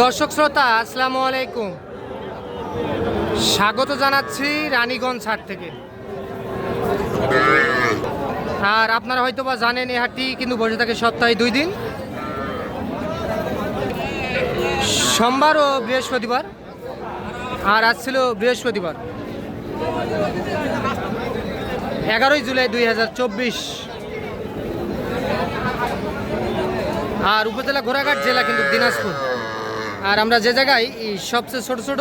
দর্শক শ্রোতা, আসসালামু আলাইকুম। স্বাগত জানাচ্ছি রানীগঞ্জ হাট থেকে। আর আপনারা হয়তো বা জানেন, এই হাটটি কিন্তু বসে থাকে সপ্তাহে দুই দিন। সোমবার ও বৃহস্পতিবার। আর আজ ছিল বৃহস্পতিবার। এগারোই জুলাই দুই হাজার চব্বিশ। আর উপজেলা ঘোড়াঘাট জেলা কিন্তু দিনাজপুর। আর আমরা যে জায়গায় এই সবচেয়ে ছোট ছোট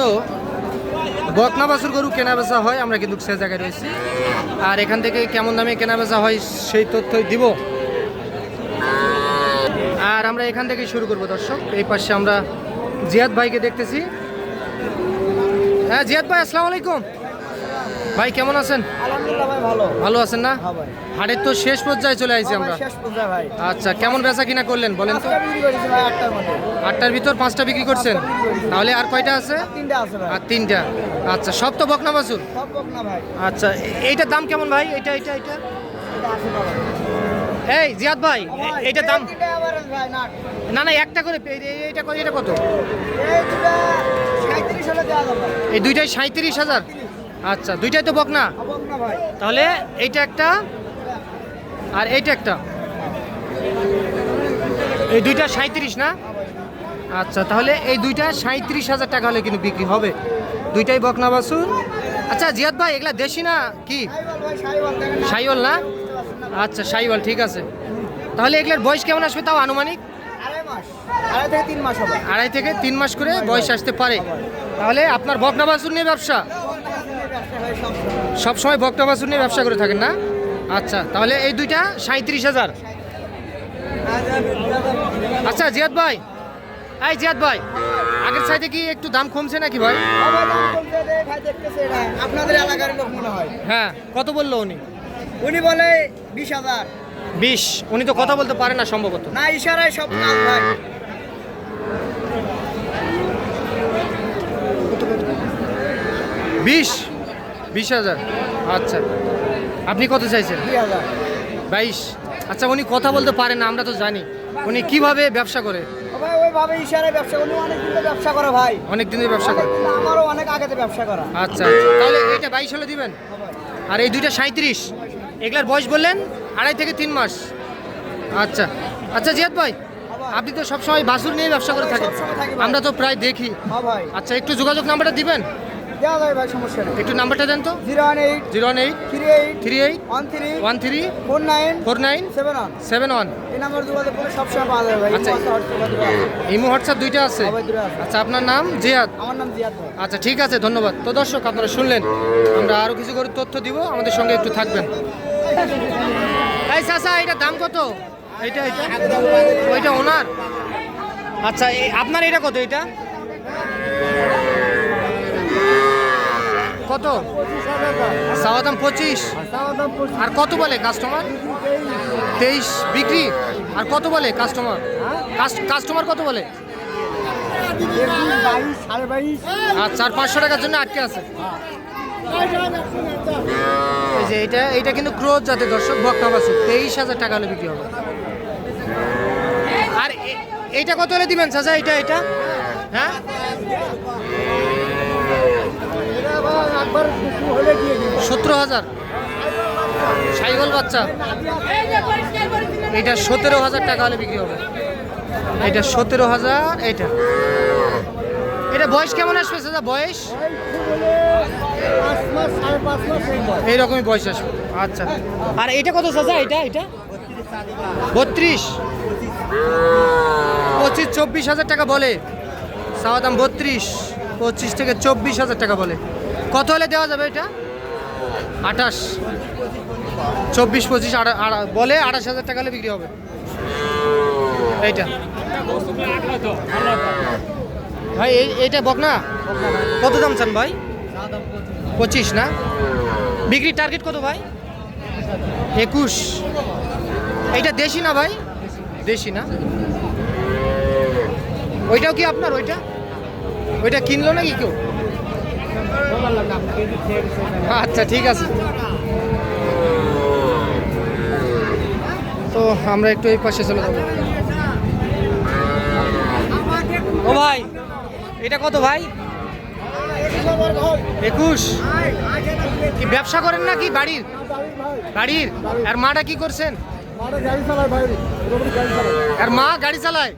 বকনা বাছুর গরু কেনা বেচা হয় আমরা কিন্তু সে জায়গায় রয়েছি। আর এখান থেকে কেমন দামে কেনা বেচা হয় সেই তথ্যই দিব। আর আমরা এখান থেকে শুরু করব দর্শক। এই পাশে আমরা জিয়াদ ভাইকে দেখতেছি। হ্যাঁ জিয়াদ ভাই আসসালামু আলাইকুম। ভাই কেমন আছেন? ভালো। ভালো আছেন না? হ্যাঁ হাটের তো শেষ পর্যায়ে চলে আইছি হ্যাঁ আমরা। আচ্ছা কেমন বেচা কিনা করলেন বলেন তো? আটটার ভিতর পাঁচটা বিক্রি করছেন। তাহলে আর কয়টা আছে? আর তিনটা আচ্ছা সব তো বকনা ভাই। আচ্ছা এইটার দাম কেমন ভাই? এটা এটা এটা এই জিয়াদ ভাই এইটার দাম? না। না একটা করে এইটা এটা কত? এই দুইটাই সাঁত্রিশ হাজার? আচ্ছা দুইটাই তো বকনা। বক না তাহলে এইটা একটা আর এইটা একটা। এই দুইটা সাঁত্রিশ না? আচ্ছা তাহলে এই দুইটা সাঁত্রিশ হাজার টাকা হলে কিন্তু বিক্রি হবে। দুইটাই বকনা বাসুর আচ্ছা জিয়াদ ভাই এগুলা দেশি না কি? সাইওয়াল না? আচ্ছা সাইওয়াল ঠিক আছে। তাহলে এগুলার বয়স কেমন আসবে তাও আনুমানিক? আড়াই থেকে তিন মাস করে বয়স আসতে পারে। তাহলে আপনার বকনা বাছুর নিয়ে ব্যবসা? ব্যবসা হয় সব সব সময় বকনা বাছুর নিয়ে ব্যবসা করে থাকেন না? আচ্ছা তাহলে এই দুইটা সাঁত্রিশ হাজার। আচ্ছা জিয়াদ ভাই এই জিয়াদ ভাই আগের সাইডে কি একটু দাম কমছে নাকি ভাই? আপনাদের এলাকার লোক মনে হয়। হ্যাঁ কত বলল উনি? উনি বলে বিশ হাজার। বিশ উনি তো কথা বলতে পারে না সম্ভবত। না ইশারায় সব কাজ ভাই বিশ? বিশ হাজার। আচ্ছা আপনি কত চাইছেন? বাইশ। আচ্ছা উনি কথা বলতে পারেন না আমরা তো জানি। উনি কীভাবে ব্যবসা করে? ভাই ইশারায় ব্যবসা করি অনেক দিন ব্যবসা করা ভাই। অনেক দিনের ব্যবসা করা। আমারও অনেক আগেতে ব্যবসা করা। আচ্ছা আচ্ছা। তাহলে এটা বাইশ হলে দিবেন? আর এই দুইটা সাঁত্রিশ এগুলার বয়স বললেন আড়াই থেকে তিন মাস। আচ্ছা। আচ্ছা জিয়াদ ভাই আপনি তো সবসময় বাসুর নিয়ে ব্যবসা করে থাকেন। আমরা তো প্রায় দেখি। হ্যাঁ আচ্ছা একটু যোগাযোগ নাম্বারটা দিবেন? দেওয়া যাবে ভাই সমস্যা নেই। একটু নাম্বারটা দেন তো। Zero one eight zero one eight three eight three eight one three one three four nine four nine seven one. Seven one. এই নাম্বার যোগাযোগ করে সবসময় পাওয়া যাবে ভাই। আচ্ছা। ইমো হোয়াটসঅ্যাপ দুইটা আছে? আচ্ছা আপনার নাম? জিয়াদ? আমার নাম জিয়াদ আচ্ছা ঠিক আছে ধন্যবাদ। তো দর্শক আপনারা শুনলেন আমরা আরও কিছু করে তথ্য দিব। আমাদের সঙ্গে একটু থাকবেন। এই চাচা এটা দাম কত? এইটা এটা ওইটা ওনার? আচ্ছা আপনার এটা কত এটা? কত? চাওয়া দাম পঁচিশ। আর কত বলে কাস্টমার তেইশ। বিক্রি? আর কত বলে কাস্টমার কাস্টমার কত বলে? আর পাঁচশো টাকার জন্য আটকে আছে। যে এটা এটা কিন্তু ক্রোধ জাতের দর্শক বকনা বাসু। তেইশ হাজার টাকা হলে বিক্রি হবে। আর এইটা কত হলে দিবেন, চাচা? এটা এটা? হ্যাঁ একবার কিছু হলে দিয়ে দিন সতেরো হাজার। সাইবল বাচ্চা। এটা সতেরো হাজার টাকা হলে বিক্রি হবে। এটা সতেরো হাজার এটা এটা বয়স কেমন আসবে চাচা? বয়স। এইরকমই বয়স আসবে। আচ্ছা। আর এটা কত চাচা? এটা এটা? বত্রিশ। পঁচিশ, চব্বিশ হাজার টাকা বলে। দাম বত্রিশ, পঁচিশ থেকে চব্বিশ হাজার টাকা বলে। কত হলে দেওয়া যাবে এটা? আঠাশ। চব্বিশ, পঁচিশ বলে আঠাশ হাজার টাকা হলে বিক্রি হবে। এইটা। ভাই, এই, এইটা বক না কত দাম চান ভাই? পঁচিশ না? বিক্রির টার্গেট কত ভাই? একুশ। এইটা দেশি না ভাই? দেশি না? ওইটাও কি আপনার? ওইটা? ওইটা কিনলো নাকি কেউ? আচ্ছা ঠিক আছে। তো আমরা একটু এই পাশে চলে যাব। ও ভাই, এটা কত ভাই? একুশ। কি ব্যবসা করেন নাকি বাড়ির? বাড়ির? আর মাটা কি করছেন? আর মা গাড়ি চালায়?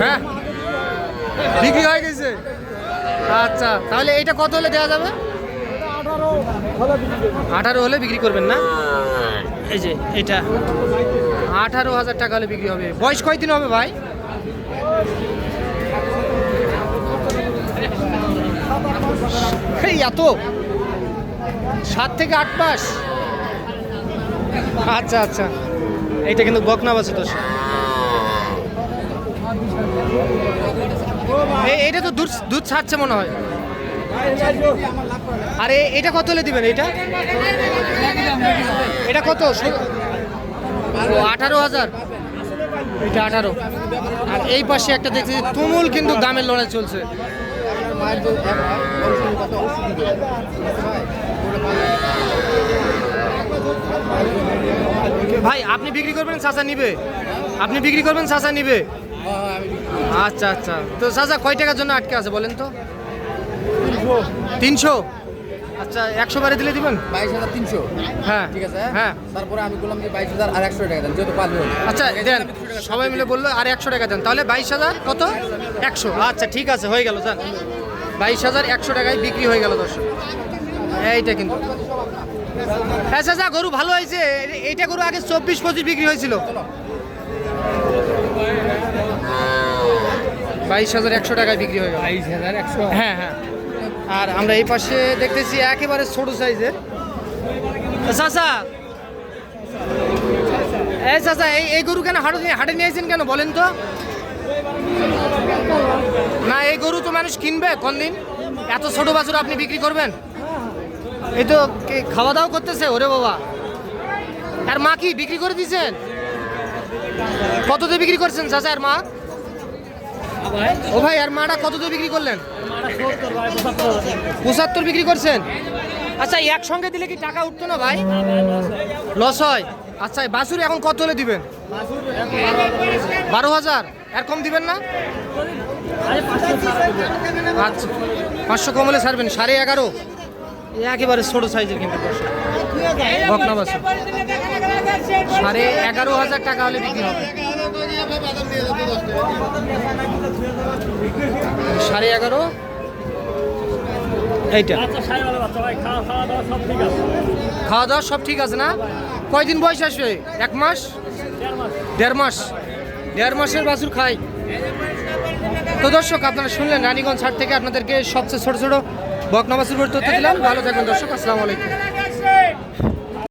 হ্যাঁ বিক্রি হয়ে গেছে। আচ্ছা তাহলে এইটা কত হলে দেওয়া যাবে? আঠারো হলে বিক্রি করবেন না? এই যে এটা। আঠারো হাজার টাকা হলে বিক্রি হবে। বয়স কয়দিন হবে ভাই? এই এত? সাত থেকে আট মাস? আচ্ছা আচ্ছা। এইটা কিন্তু বকনা বাসে তো। এইটা তো দুধ দুধ ছাড়ছে মনে হয়। আর, এটা কত হলে দিবেন এটা এটা কত? আঠারো হাজার। এটা আঠারো। আর এই পাশে একটা দেখছি, তুমুল কিন্তু দামের লড়াই চলছে। ভাই, আপনি বিক্রি করবেন, চাচা নিবে। আপনি বিক্রি করবেন, চাচা নিবে। আচ্ছা আচ্ছা। তো চাচা কয় টাকার জন্য আটকে আছে বলেন তো? তিনশো? আচ্ছা একশো বারে দিলে দিবেন? বাইশ হাজার তিনশো। হ্যাঁ। ঠিক আছে? হ্যাঁ। তারপরে আমি বললাম যে বাইশ হাজার আর একশো টাকা দেন যেহেতু পাঁচ হল আচ্ছা দেন। সবাই মিলে বলল আর একশো টাকা দেন। তাহলে বাইশ হাজার কত? একশো। আচ্ছা ঠিক আছে হয়ে গেল যান। বাইশ হাজার একশো টাকায় বিক্রি হয়ে গেল দর্শক। এইটা কিন্তু। হ্যাঁ চাচা গরু ভালো হয়েছে। এইটা গরু আগে চব্বিশ পঁচিশ বিক্রি হয়েছিল। বাইশ হাজার একশো টাকায় বিক্রি হয়ে গেল। বাইশ হাজার একশো। হ্যাঁ হ্যাঁ। আর আমরা এই পাশে দেখতেছি একেবারে ছোট সাইজের। চাচা। এই চাচা এই এই গরু কেন হাটে হাটে নিয়েছেন কেন বলেন তো? না এই গরু তো মানুষ কিনবে কোন দিন এত ছোট বাছুর আপনি বিক্রি করবেন? এই তো খাওয়া দাওয়া করতেছে ওরে বাবা। আর মা কি বিক্রি করে দিয়েছেন? কততে বিক্রি করছেন চাচা আর মা? ও ভাই, আর মাটা কততে বিক্রি করলেন? পঁচাত্তর বিক্রি করছেন? আচ্ছা একসঙ্গে দিলে কি টাকা উঠতো না ভাই? লস হয়। আচ্ছা বাছুর এখন কত হলে দিবেন? বারো হাজার। এর কম দিবেন না? আচ্ছা পাঁচশো কম হলে ছাড়বেন। সাড়ে এগারো। একেবারে ছোট সাইজের কিন্তু। বকনা বাছুর সাড়ে এগারো হাজার টাকা হলে বিক্রি হবে। সাড়ে এগারো? এইটা। খাওয়া দাওয়া সব ঠিক আছে? না? কয়দিন বয়স আসবে? এক মাস? দেড় মাস। দেড় মাসের বাছুর খাই। তো দর্শক আপনারা শুনলেন রানীগঞ্জ হাট থেকে আপনাদেরকে সবচেয়ে ছোট ছোট বকনা বাছুর তথ্য দিলাম। ভালো থাকবেন দর্শক আসসালামু আলাইকুম।